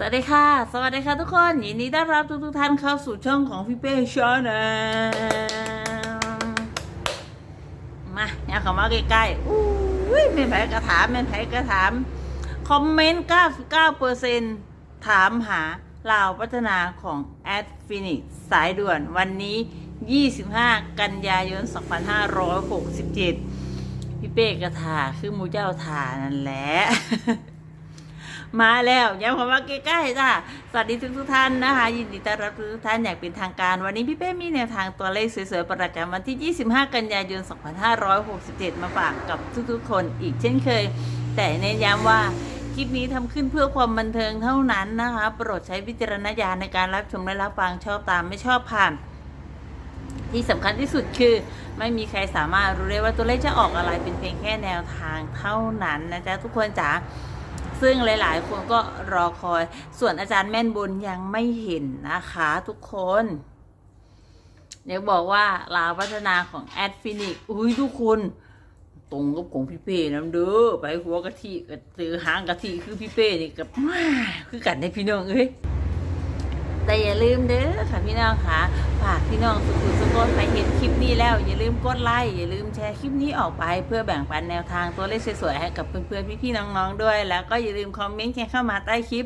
สวัสดีค่ะ สวัสดีค่ะทุกคนยินดีต้อนรับทุกทุกๆท่านเข้าสู่ช่องของพี่เป้ชาแนลมาเนี่ยเขามาใกล้ๆอุ้ยแม่นไผกระถามแม่นไผกระถาม คอมเมนต์ 99%ถามหาลาวพัฒนาของแอดฟินิกสายด่วนวันนี้ 25 กันยายน 2567 พี่เป้กระถาคือมูเจ้าถานั่นแหละ มาแล้วย้ำคำว่าใกล้ๆจ้าสวัสดีทุกทุกท่านนะคะ ยินดีต้อนรับทุกท่านอย่างเป็นทางการ วันนี้พี่เป้มีแนวทางตัวเลขสวยๆ ประจำวันที่ 25 กันยายน 2567 มาฝากกับทุกๆ คนอีกเช่นเคย แต่เน้นย้ำว่าคลิปนี้ทำขึ้นเพื่อความบันเทิงเท่านั้นนะคะ โปรดใช้วิจารณญาณในการรับชมและรับฟังชอบตามไม่ชอบผ่านที่สำคัญที่สุดคือไม่มีใครสามารถรู้ได้ว่าตัวเลขจะออกอะไรเป็นเพียงแค่แนวทางเท่านั้นนะจ๊ะทุกคนจ๋า ซึ่งหลายๆ คนก็รอคอย ส่วนอาจารย์แม่นบุญยังไม่เห็นนะคะทุกคนเดี๋ยวบอกว่าลาวพัฒนาของแอดฟินิกอุ้ยทุกคนตรงกับของพี่เป้น้ำเด้อไปหัวกะทิกับตือหางกะทิคือพี่เป้นี่กับมาคือกันในพี่น้องเอ้ย แต่อย่าลืมเด้อค่ะพี่น้องค่ะฝากพี่น้องสุขุมสุขนไปเห็นคลิปนี้แล้ว อย่าลืมกดไลค์อย่าลืมแชร์คลิปนี้ออกไป เพื่อแบ่งปันแนวทางตัวเลขสวยๆให้กับเพื่อนๆพี่ๆน้องๆด้วย แล้วก็อย่าลืมคอมเมนต์เข้ามาใต้คลิป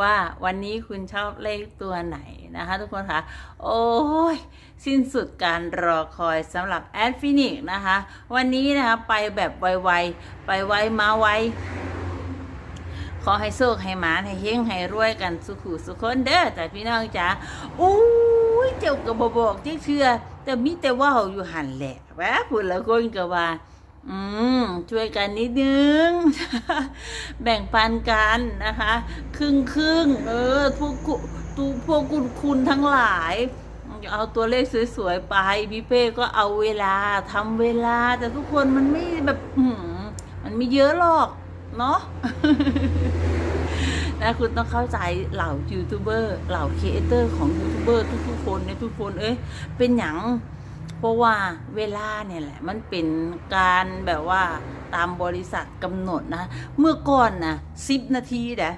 ว่าวันนี้คุณชอบเลขตัวไหนนะคะ ทุกคนค่ะโอ้ย สิ้นสุดการรอคอยสำหรับแอดฟินิกนะคะ วันนี้นะคะไปแบบไวๆ ไปไวมาไว ขอให้โชคให้หมานให้เฮงให้รวยกันสุขุสุขคนเด้อแต่พี่น้องจ๋าอุ้ยเจ้าก็บบอกที่เชื่อ แต่มีแต่ว่าอยู่หันแหละแวะพูดแล้วคนก็ว่าอืมช่วยกันนิดนึง แบ่งปันกันนะคะ ครึ่งครึ่งเออพวกคุตูพวกคุณคุณทั้งหลายเอาตัวเลขสวยๆไปพี่เป้ก็เอาเวลาทำเวลา แต่ทุกคนมันไม่แบบมันไม่เยอะหรอก เนาะนะคุณต้องเข้าใจเหล่ายูทูบเบอร์เหล่าครีเอเตอร์ของยูทูบเบอร์ทุกๆคนในยทุกคนเอ้ยเป็นอย่างเพราะว่าเวลาเนี่ยแหละ มันเป็นการแบบว่าตามบริษัทกำหนดนะ เมื่อก่อนนะสิบนาทีนะ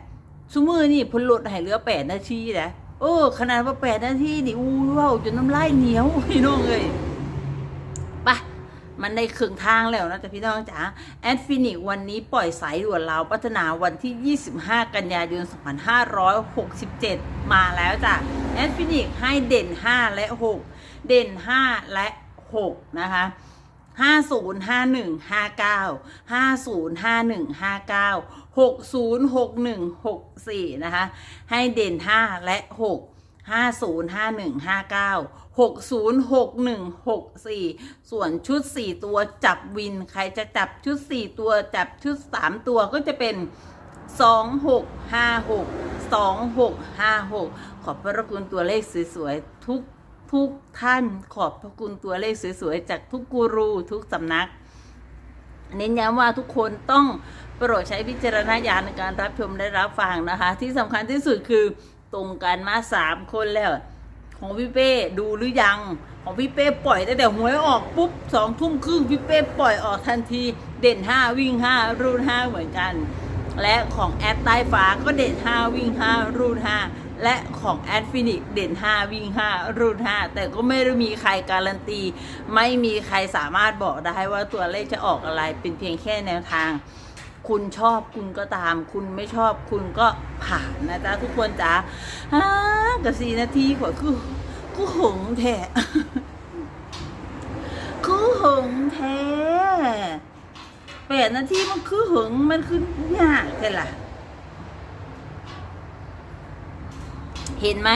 ซูมือนี่พลดให้เหลือแปดนาทีนะเออขนาดว่าแปดนาทีนี่อู้ว้าวจนน้ำลายเหนียวพี่น้องเอ้ย มันได้ครึ่งทางแล้วนะแต่พี่น้องจ๋าแอดฟินิกวันนี้ปล่อยสายด่วนเราพัฒนาวันที่ 25 กันยายน 2567 มาแล้วจ้ะแอดฟินิกให้เด่น 5 และ 6 เด่น 5 และ 6 นะคะ505159 505159 606164นะคะ ให้เด่น5และ 505159 606164 ส่วนชุด 4 ตัวจับวิน ใครจะจับชุด 4 ตัวจับชุด 3 ตัวก็จะเป็น 2656 2656 ขอบพระคุณตัวเลขสวยๆ ทุกทุกท่านขอบพระคุณตัวเลขสวยๆ จากทุกกูรูทุกสำนัก เน้นย้ำว่าทุกคนต้องโปรดใช้วิจารณญาณในการรับชมและรับฟังนะคะ ที่สำคัญที่สุดคือ ตรงกันมาสามคนแล้ว ของพี่เป้ดูหรือยัง ของพี่เป้ปล่อยตั้งแต่หวยออกปุ๊บสองทุ่มครึ่งพี่เป้ปล่อยออกทันที เด่นห้าวิ่งห้ารูดห้าเหมือนกัน และของแอดใต้ฟ้าก็เด่นห้าวิ่งห้ารูดห้าและของแอดฟินิกเด่นห้าวิ่งห้ารูดห้าแต่ก็ไม่ได้มีใครการันตี ไม่มีใครสามารถบอกได้ว่าตัวเลขจะออกอะไรเป็นเพียงแค่แนวทาง คุณชอบคุณก็ตาม คุณไม่ชอบคุณก็ผ่านนะจ๊ะทุกคนจ้าฮ่ากับสี่นาทีกว่าคือกูหงแท้คือหงแท้แปดนาทีมันคือหงมันคือยากใช่ล่ะ เห็นไหม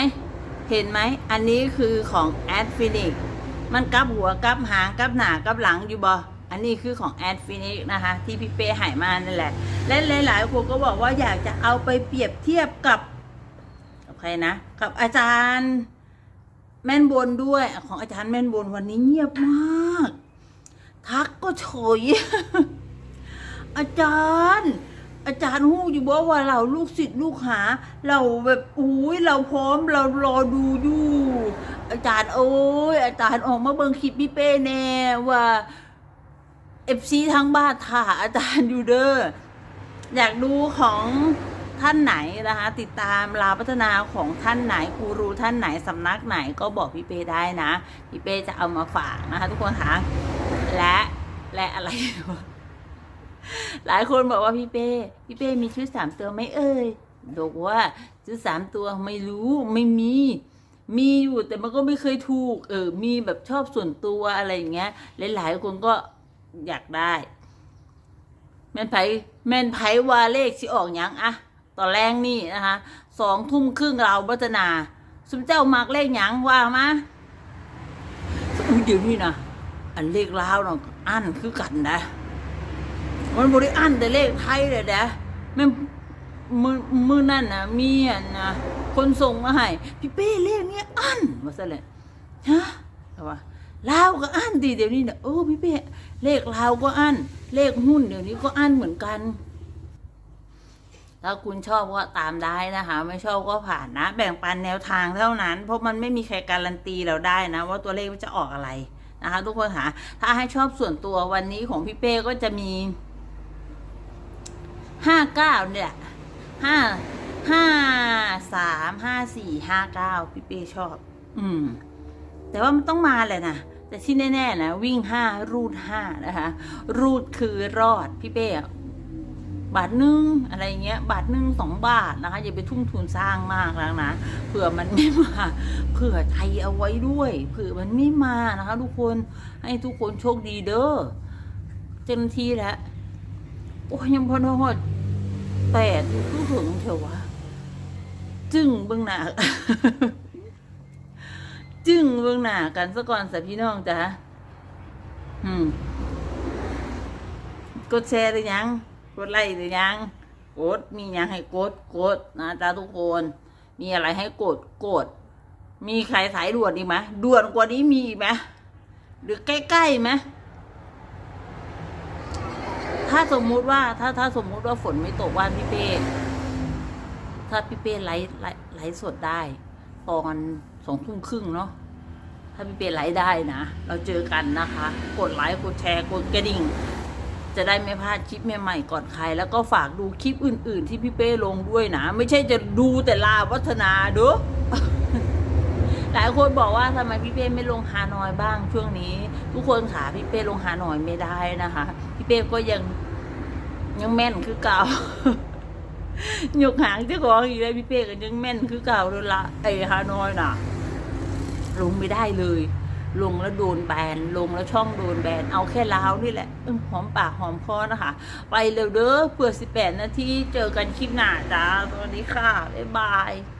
เห็นไหม อันนี้คือของแอดฟินิกมันกลับหัวกลับหางกลับหนากลับหลังอยู่บ่ อันนี้คือของแอดฟินิกนะคะ ที่พี่เป้หายมานั่นแหละ และหลายๆคนก็บอกว่าอยากจะเอาไปเปรียบเทียบกับกับใครนะ กับอาจารย์แม่นบนด้วยของอาจารย์แม่นบนวันนี้เงียบมาก ทักก็เฉยอาจารย์ อาจารย์หู้อยู่บอกว่าเราลูกศิษย์ลูกหา เราแบบอุ้ยเราพร้อมเรารอดูอยู่ อาจารย์โอ้ยอาจารย์ออกมาเบิ่งคลิปพี่เป้แน่ว่า อฟซีทางบ้านถาอาจารย์อยู่เด้ออยากดูของท่านไหนนะคะ ติดตามลาวพัฒนาของท่านไหนกูรูท่านไหนสำนักไหนก็บอกพี่เป้ได้นะพี่เป้จะเอามาฝากนะคะ ทุกคนคะและและอะไรหลายคนบอกว่าพี่เป้พี่เป้มีชุดสามตัวไหมเอ่ยบอกว่าชุดสามตัวไม่รู้ไม่มี มีอยู่แต่มันก็ไม่เคยถูก เออมีแบบชอบส่วนตัวอะไรอย่างเงี้ยหลายๆคนก็ อยากได้ แม่นไผแม่นไผว่าเลขสิออกยังอะตอนแรกนี่นะคะสองทุ่มครึ่งเราวัฒนาสมเจ้ามักเลขหยังว่ามาเดี๋ยวนี้นะอันเลขลาวเนาะอันคือกันนะมันบริอันแต่เลขไทยเลยนะแม่นมือมือนั่นนะมีอันนะคนส่งมาให้พี่เป้เลขเนี้ยอันมาซะเลยฮะแต่ว่า ลาวก็อันดีเดี๋ยวนี้เนี่ยโอ้พี่เป้เลขลาวก็อันเลขหุ้นเดี๋ยวนี้ก็อันเหมือนกัน ถ้าคุณชอบก็ตามได้นะคะ ไม่ชอบก็ผ่านนะ แบ่งปันแนวทางเท่านั้น เพราะมันไม่มีใครการันตีเราได้นะ ว่าตัวเลขมันจะออกอะไรนะคะ ทุกคนค่ะ ถ้าให้ชอบส่วนตัววันนี้ของพี่เป้ก็จะมีห้าเก้าเนี่ยห้าห้าสามห้าสี่ห้าเก้าพี่เป้ชอบ อืม แต่ว่ามันต้องมาแหละนะแต่ที่แน่ๆนะวิ่งห้ารูดห้านะคะ รูดคือรอดพี่เป้บาทหนึ่งอะไรเงี้ย บาทหนึ่งสองบาทนะคะ อย่าไปทุ่มทุนสร้างมากแล้วนะเผื่อมันไม่มาเผื่อใจเอาไว้ด้วยเผื่อมันไม่มานะคะ ทุกคนให้ทุกคนโชคดีเด้อเต็มที่แล้วโอ้ยยังพอทอดแปดเพิ่งถึงเถอะวะจึ้งเบื้องหน้า จึ้งเบื้องหน้ากันซะก่อนสิพี่น้องจ้ะอืมกดแชร์หรือยัง กดไลค์หรือยัง กดมียังให้กดกดนะจ๊ะทุกคน มีอะไรให้กดกด มีใครสายด่วนอีกไหมด่วนกว่านี้มีไหมหรือใกล้ๆไหมถ้าสมมุติว่าถ้าถ้าสมมุติว่าฝนไม่ตกว่านพี่เป้ถ้าพี่เป้ไลฟ์ไลฟ์สดได้ ตอน องทุ่มครึ่งเนาะถ้าพี่เป้ไลฟ์ได้นะ เราเจอกันนะคะ กดไลค์กดแชร์กดกระดิ่ง จะได้ไม่พลาดคลิปใหม่ๆก่อนใคร แล้วก็ฝากดูคลิปอื่น ๆ ที่พี่เป้ลงด้วยนะ ไม่ใช่จะดูแต่ลาวัฒนาเด้อหลายคนบอกว่าทำไมพี่เป้ไม่ลงฮานอยบ้างช่วงนี้ ทุกคนขาพี่เป้ลงฮานอยไม่ได้นะคะ พี่เป้ก็ยังยังแม่นคือเก่าหยกหางเจ้าของอีกเลยพี่เป้ก็ยังแม่นคือเก่าเลยละไอฮานอยน่ะ ลงไม่ได้เลย ลงแล้วโดนแบนลงแล้วช่องโดนแบนเอาแค่ลาวนี่แหละอหอมปากหอมคอนะคะ ไปเร็วเด้อเผื่อ18นาทีเจอกันคลิปหน้าจ้าสวัสดีค่ะ บ๊ายบาย